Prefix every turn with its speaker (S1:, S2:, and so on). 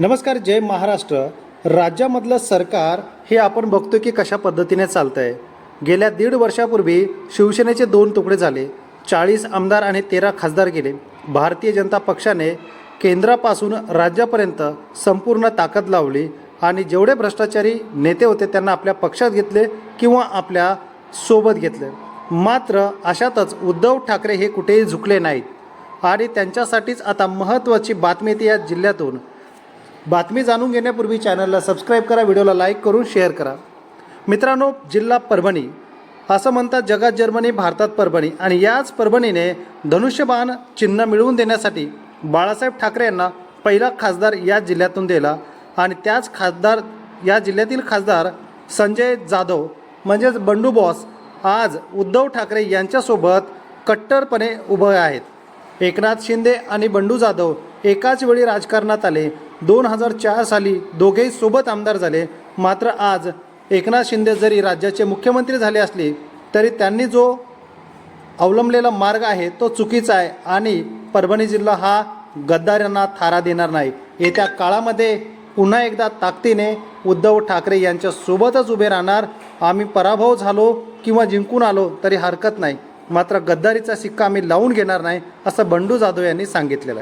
S1: नमस्कार जय महाराष्ट्र. राज्यामधलं सरकार हे आपण बघतो की कशा पद्धतीने चालतं आहे गेल्या दीड वर्षापूर्वी शिवसेनेचे दोन तुकडे झाले. चाळीस आमदार आणि तेरा खासदार गेले. भारतीय जनता पक्षाने केंद्रापासून राज्यापर्यंत संपूर्ण ताकद लावली आणि जेवढे भ्रष्टाचारी नेते होते त्यांना आपल्या पक्षात घेतले किंवा आपल्यासोबत घेतले. मात्र अशातच उद्धव ठाकरे हे कुठेही झुकले नाहीत. आणि त्यांच्यासाठीच आता महत्त्वाची बातमी ती या जिल्ह्यातून. बातमी जाणून घेण्यापूर्वी चॅनलला सबस्क्राईब करा व्हिडिओला लाईक करून शेअर करा. मित्रांनो जिल्हा परभणी असं म्हणतात जगात जर्मनी भारतात परभणी. आणि याच परभणीने धनुष्यबाण चिन्ह मिळवून देण्यासाठी बाळासाहेब ठाकरे यांना पहिला खासदार या जिल्ह्यातून दिला. आणि त्याच खासदार या जिल्ह्यातील खासदार संजय जाधव म्हणजेच बंडू बॉस आज उद्धव ठाकरे यांच्यासोबत कट्टरपणे उभे आहेत. एकनाथ शिंदे आणि बंडू जाधव एकाच वेळी राजकारणात आले. दोन हजार चार साली दोघेही सोबत आमदार झाले. मात्र आज एकनाथ शिंदे जरी राज्याचे मुख्यमंत्री झाले असले तरी त्यांनी जो अवलंबलेला मार्ग आहे तो चुकीचा आहे आणि परभणी जिल्हा हा गद्दारांना थारा देणार नाही. येत्या काळामध्ये पुन्हा एकदा ताकदीने उद्धव ठाकरे यांच्यासोबतच उभे राहणार. आम्ही पराभव झालो किंवा जिंकून आलो तरी हरकत नाही. मात्र गद्दारीचा सिक्का आम्ही लावून घेणार नाही असं बंडू जाधव यांनी सांगितलेलं आहे.